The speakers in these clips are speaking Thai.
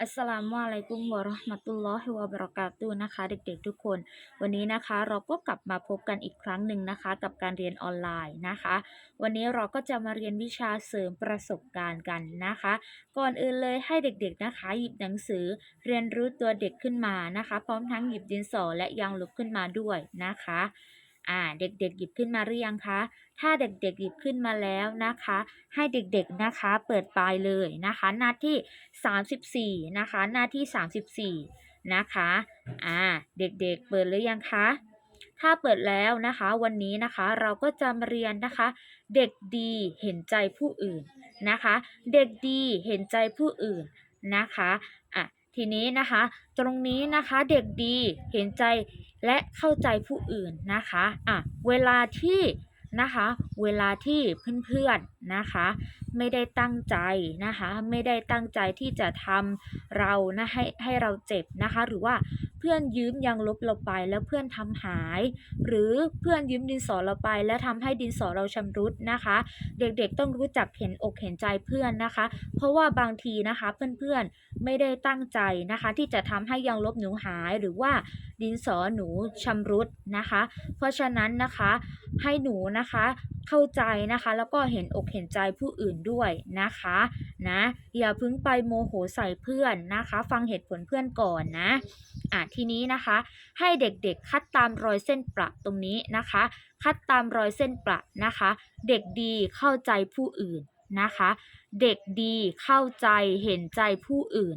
อัสสลามุอะลัยกุมวะราะห์มะตุลลอฮิวะบะเราะกาตุนะคะ เด็กๆทุกคน วันนี้นะคะเราก็กลับมาพบกันอีกครั้งหนึ่งนะคะ กับการเรียนออนไลน์นะคะ วันนี้เราก็จะมาเรียนวิชาเสริมประสบการณ์กันนะคะ ก่อนอื่นเลยให้เด็กๆนะคะ หยิบหนังสือเรียนรู้ตัวเด็กขึ้นมานะคะ พร้อมทั้งหยิบดินสอและยางลบขึ้นมาด้วยนะคะ อ่าเด็กๆหยิบขึ้นมาหรือยังคะ ถ้าเด็กๆหยิบขึ้นมาแล้วนะคะ ให้เด็กๆนะคะเปิดปลายเลยนะคะ หน้าที่ 34 นะคะ หน้าที่ 34 นะคะอ่าเด็กๆเปิดหรือยังคะถ้าเปิดแล้วนะคะวันนี้นะคะเราก็จะมาเรียนนะคะ เด็กดีเห็นใจผู้อื่นนะคะ เด็กดีเห็นใจผู้อื่นนะคะอะทีนี้นะคะ ตรงนี้นะคะเด็กดีเห็นใจ และเข้าใจผู้อื่นนะคะอะเวลาที่นะคะ เวลาที่เพื่อนๆนะคะ ไม่ได้ตั้งใจนะคะ ไม่ได้ตั้งใจที่จะทำเรานะให้ให้เราเจ็บนะคะ หรือว่า พื่อนยืมยางลบเราไปแล้วเพื่อนทำหาย หรือเพื่อนยืมดินสอเราไป แล้วทำให้ดินสอเราชำรุดนะคะ เด็กๆต้องรู้จักเห็นอกเห็นใจเพื่อนนะคะ เพราะว่าบางทีนะคะเพื่อนๆไม่ได้ตั้งใจนะคะ ที่จะทำให้ยางลบหนูหายหรือว่าดินสอหนูชำรุดนะคะ เพราะฉะนั้นนะคะ ให้หนูนะคะ เข้าใจนะคะ แล้วก็เห็นอกเห็นใจผู้อื่นด้วยนะคะนะอย่าพึ่งไปโมโหใส่เพื่อนนะคะ ฟังเหตุผลเพื่อนก่อนนะอะทีนี้นะคะ ให้เด็กๆคัดตามรอยเส้นประตรงนี้นะคะ คัดตามรอยเส้นประนะคะ เด็กดีเข้าใจผู้อื่นนะคะ เด็กดีเข้าใจเห็นใจผู้อื่น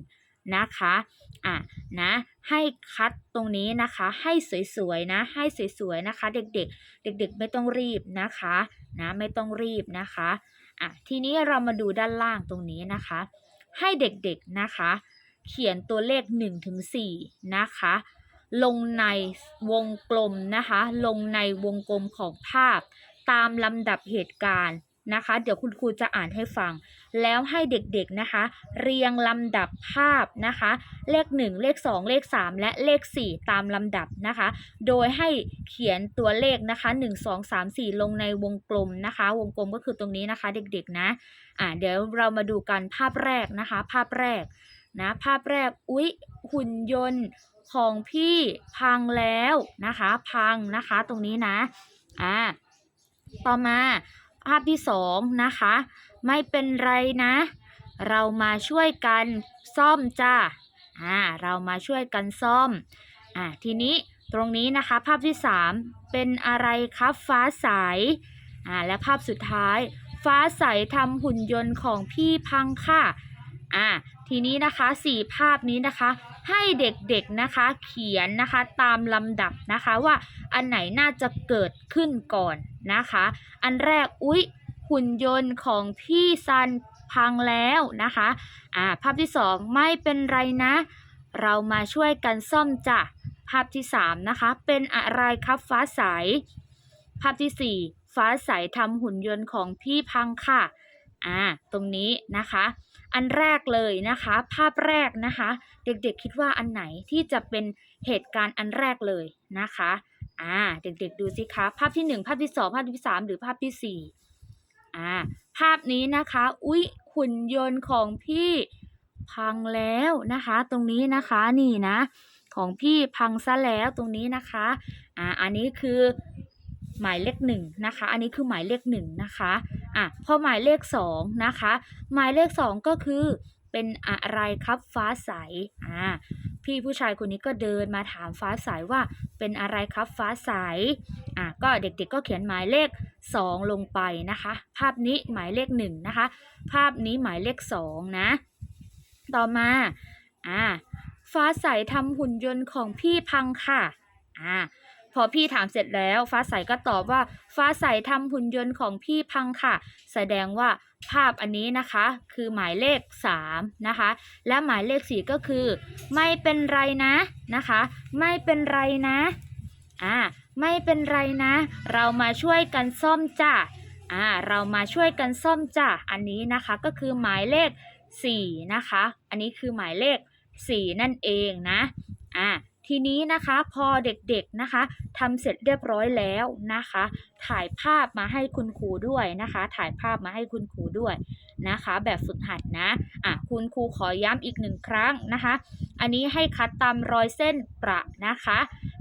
นะคะอะนะให้คัดตรงนี้นะคะให้สวยๆนะให้สวยๆนะคะ เด็กๆ เด็กๆ ไม่ต้องรีบนะคะนะไม่ต้องรีบนะคะอะทีนี้เรามาดูด้านล่างตรงนี้นะคะ ให้เด็กๆนะคะ เขียนตัวเลข1ถึง4นะคะ ลงในวงกลมนะคะ ลงในวงกลมของภาพตามลำดับเหตุการณ์ นะคะ เดี๋ยวคุณครูจะอ่านให้ฟัง แล้วให้เด็กๆนะคะ เรียงลำดับภาพนะคะ เลข 1 เลข 2 เลข 3 และเลข 4 ตามลำดับนะคะ โดยให้เขียนตัวเลขนะคะ 1 2 3 4 ลงในวงกลมนะคะ วงกลมก็คือตรงนี้นะคะ เด็กๆนะอ่าเดี๋ยวเรามาดูกันภาพแรกนะคะ ภาพแรกนะภาพแรกอุ๊ยหุ่นยนต์ของพี่พังแล้วนะคะ พังนะคะตรงนี้นะอ่าต่อมา ภาพที่สองนะคะ ไม่เป็นไรนะ เรามาช่วยกันซ่อมจ้าอ่าเรามาช่วยกันซ่อมอ่าทีนี้ตรงนี้นะคะ ภาพที่สามเป็นอะไรครับฟ้าใสอ่าและภาพสุดท้าย ฟ้าใสทำหุ่นยนต์ของพี่พังค่ะอ่าทีนี้นะคะสี่ภาพนี้นะคะ ให้เด็กๆนะคะเขียนนะคะตามลำดับนะคะว่าอันไหนน่าจะเกิดขึ้นก่อนนะคะ อันแรกอุ๊ยหุ่นยนต์ของพี่ซันพังแล้วนะคะอ่าภาพที่สองไม่เป็นไรนะ เรามาช่วยกันซ่อมจ้ะภาพที่สามนะคะเป็นอะไรครับฟ้าใสภาพที่สี่ฟ้าใสทำหุ่นยนต์ของพี่พังค่ะอ่าตรงนี้นะคะ อันแรกเลยนะคะ ภาพแรกนะคะ เด็กๆคิดว่าอันไหนที่จะเป็นเหตุการณ์อันแรกเลยนะคะอ่าเด็กๆดูสิคะภาพที่หนึ่งภาพที่สองภาพที่สามหรือภาพที่สี่อ่าภาพนี้นะคะ อุ๊ยหุ่นยนต์ของพี่พังแล้วนะคะ ตรงนี้นะคะนี่นะ ของพี่พังซะแล้วตรงนี้นะคะอ่าอันนี้คือ หมายเลขหนึ่งนะคะ อันนี้คือหมายเลขหนึ่งนะคะอะพอหมายเลขสองนะคะ หมายเลขสองก็คือเป็นอะไรครับฟ้าใสอ่าพี่ผู้ชายคนนี้ก็เดินมาถามฟ้าใสว่าเป็นอะไรครับฟ้าใสอะก็เด็กๆก็เขียนหมายเลข 2 ลงไปนะคะ ภาพนี้หมายเลข1นะคะ ภาพนี้หมายเลข2นะ ต่อมาอ่าฟ้าใสทำหุ่นยนต์ของพี่พังค่ะอ่า พอพี่ถามเสร็จแล้ว ฟ้าใสก็ตอบว่าฟ้าใสทำหุ่นยนต์ของพี่พังค่ะ แสดงว่าภาพอันนี้นะคะ คือหมายเลข 3 นะคะ และหมายเลข 4 ก็คือ ไม่เป็นไรนะนะคะ ไม่เป็นไรนะอ่าไม่เป็นไรนะ เรามาช่วยกันซ่อมจ้ะอ่าเรามาช่วยกันซ่อมจ้ะอันนี้นะคะก็คือหมายเลข 4 นะคะ อันนี้คือหมายเลข 4 นั่นเองนะอ่า ทีนี้นะคะพอเด็กๆนะคะทำเสร็จเรียบร้อยแล้วนะคะ ถ่ายภาพมาให้คุณครูด้วยนะคะ ถ่ายภาพมาให้คุณครูด้วยนะคะ แบบฝึกหัดนะอะคุณครูขอย้ำอีกหนึ่งครั้งนะคะ อันนี้ให้คัดตามรอยเส้นประนะคะ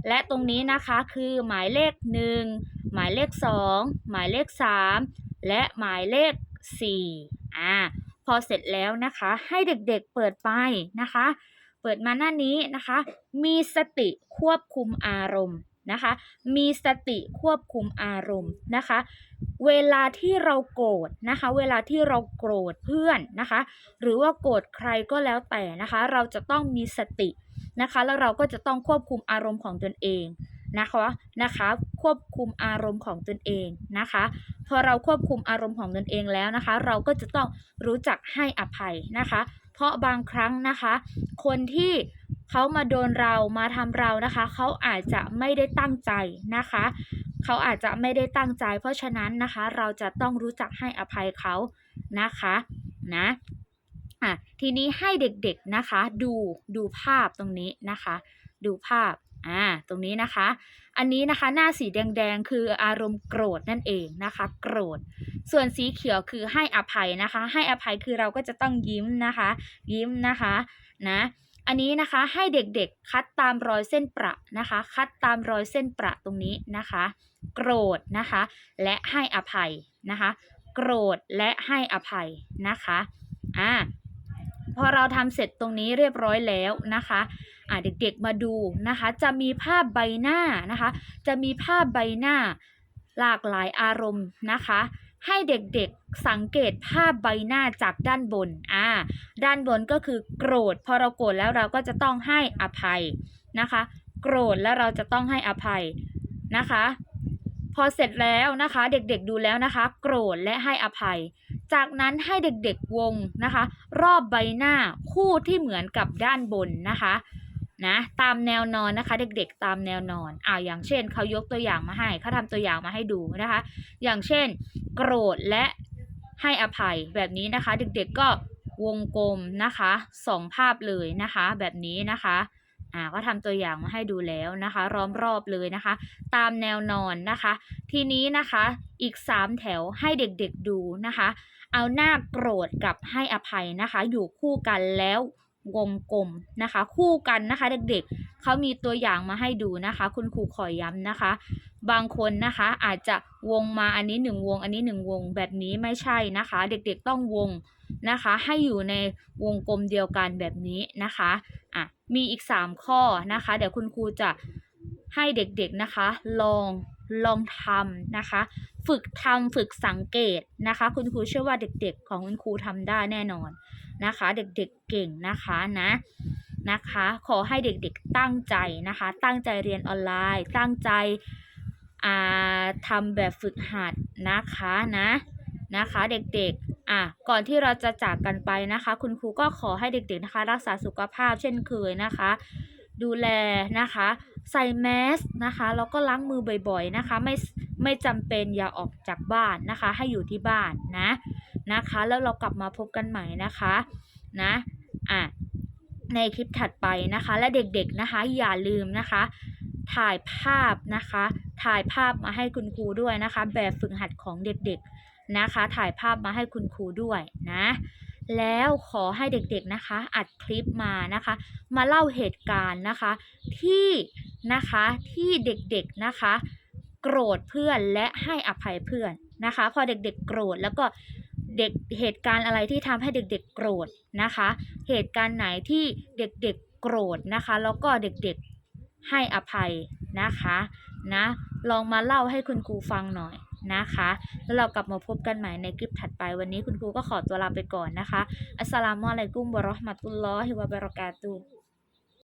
และตรงนี้นะคะคือหมายเลข 1 หมายเลข 2 หมายเลข 3 และหมายเลข 4อ่าพอเสร็จแล้วนะคะให้เด็กๆเปิดไปนะคะ ปิดมาหน้านี้นะคะ มีสติควบคุมอารมณ์นะคะ มีสติควบคุมอารมณ์นะคะ เวลาที่เราโกรธนะคะ เวลาที่เราโกรธเพื่อนนะคะ หรือว่าโกรธใครก็แล้วแต่นะคะ เราจะต้องมีสตินะคะ แล้วเราก็จะต้องควบคุมอารมณ์ของตนเองนะคะนะคะ ควบคุมอารมณ์ของตนเองนะคะ พอเราควบคุมอารมณ์ของตนเองแล้วนะคะ เราก็จะต้องรู้จักให้อภัยนะคะ เพราะบางครั้งนะคะ คนที่เขามาโดนเรามาทำเรานะคะ เขาอาจจะไม่ได้ตั้งใจนะคะ เขาอาจจะไม่ได้ตั้งใจ เพราะฉะนั้นนะคะ เราจะต้องรู้จักให้อภัยเขานะคะนะอะทีนี้ให้เด็กๆนะคะ ดูดูภาพตรงนี้นะคะ ดูภาพ อ่าตรงนี้นะคะ อันนี้นะคะหน้าสีแดงๆ คืออารมณ์โกรธนั่นเองนะคะ โกรธ ส่วนสีเขียวคือให้อภัยนะคะ ให้อภัยคือเราก็จะต้องยิ้มนะคะ ยิ้มนะคะนะอันนี้นะคะให้เด็กๆคัดตามรอยเส้นประนะคะ คัดตามรอยเส้นประตรงนี้นะคะ โกรธนะคะ และให้อภัยนะคะ โกรธและให้อภัยนะคะอ่าพอเราทำเสร็จตรงนี้เรียบร้อยแล้วนะคะ อ่าเด็กๆมาดูนะคะ จะมีภาพใบหน้านะคะ จะมีภาพใบหน้าหลากหลายอารมณ์นะคะ ให้เด็กๆสังเกตภาพใบหน้าจากด้านบนอ่าด้านบนก็คือโกรธ พอเราโกรธแล้วเราก็จะต้องให้อภัยนะคะ โกรธแล้วเราจะต้องให้อภัยนะคะ พอเสร็จแล้วนะคะ เด็กๆดูแล้วนะคะ โกรธและให้อภัย จากนั้นให้เด็กๆวงนะคะ รอบใบหน้าคู่ที่เหมือนกับด้านบนนะคะ นะตามแนวนอนนะคะ เด็กๆตามแนวนอนอ่าอย่างเช่นเขายกตัวอย่างมาให้เขาทำตัวอย่างมาให้ดูนะคะ อย่างเช่น โกรธและให้อภัยแบบนี้นะคะ เด็กๆก็วงกลมนะคะสองภาพเลยนะคะ แบบนี้นะคะอ่าก็ทำตัวอย่างมาให้ดูแล้วนะคะล้อมรอบเลยนะคะ ตามแนวนอนนะคะ ทีนี้นะคะอีก 3 แถวให้เด็กๆดูนะคะ เอาหน้าโกรธกับให้อภัยนะคะ อยู่คู่กันแล้ว วงกลมนะคะ คู่กันนะคะ เด็กๆเขามีตัวอย่างมาให้ดูนะคะ คุณครูขอย้ำนะคะ บางคนนะคะอาจจะวงมาอันนี้หนึ่งวง อันนี้หนึ่งวงแบบนี้ไม่ใช่นะคะ เด็กๆต้องวงนะคะ ให้อยู่ในวงกลมเดียวกันแบบนี้นะคะอะมีอีก 3 ข้อนะคะ เดี๋ยวคุณครูจะให้เด็กๆนะคะ ลองลองทำนะคะ ฝึกทำฝึกสังเกตนะคะ คุณครูเชื่อว่าเด็กๆ ของคุณครูทำได้แน่นอน นะคะ เด็กๆเก่งนะคะนะนะคะ ขอให้เด็กๆตั้งใจนะคะ ตั้งใจเรียนออนไลน์ ตั้งใจอ่าทำแบบฝึกหัดนะคะนะนะคะเด็กๆ อะ ก่อนที่เราจะจากกันไปนะคะ คุณครูก็ขอให้เด็กๆนะคะ รักษาสุขภาพเช่นเคยนะคะ ดูแลนะคะ ใส่แมสนะคะแล้วก็ล้างมือบ่อยๆนะคะ ไม่ไม่จำเป็นอย่าออกจากบ้านนะคะ ให้อยู่ที่บ้านนะ นะคะ แล้วเรากลับมาพบกันใหม่นะคะนะอะในคลิปถัดไปนะคะ และเด็กๆนะคะอย่าลืมนะคะ ถ่ายภาพนะคะ ถ่ายภาพมาให้คุณครูด้วยนะคะ แบบฝึกหัดของเด็กๆนะคะ ถ่ายภาพมาให้คุณครูด้วยนะแล้วขอให้เด็กๆนะคะ อัดคลิปมานะคะ มาเล่าเหตุการณ์นะคะ ที่นะคะที่เด็กๆนะคะ โกรธเพื่อนและให้อภัยเพื่อนนะคะ พอเด็กๆโกรธแล้วก็ เด็กเหตุการณ์อะไรที่ทำให้เด็กๆโกรธนะคะ เหตุการณ์ไหนที่เด็กๆโกรธนะคะ แล้วก็เด็กๆให้อภัยนะคะนะลองมาเล่าให้คุณครูฟังหน่อยนะคะ แล้วเรากลับมาพบกันใหม่ในคลิปถัดไปวันนี้คุณครูก็ขอตัวลาไปก่อนนะคะ อัสสลามุอะลัยกุมวะเราะห์มะตุลลอฮิวะบะเราะกาตุ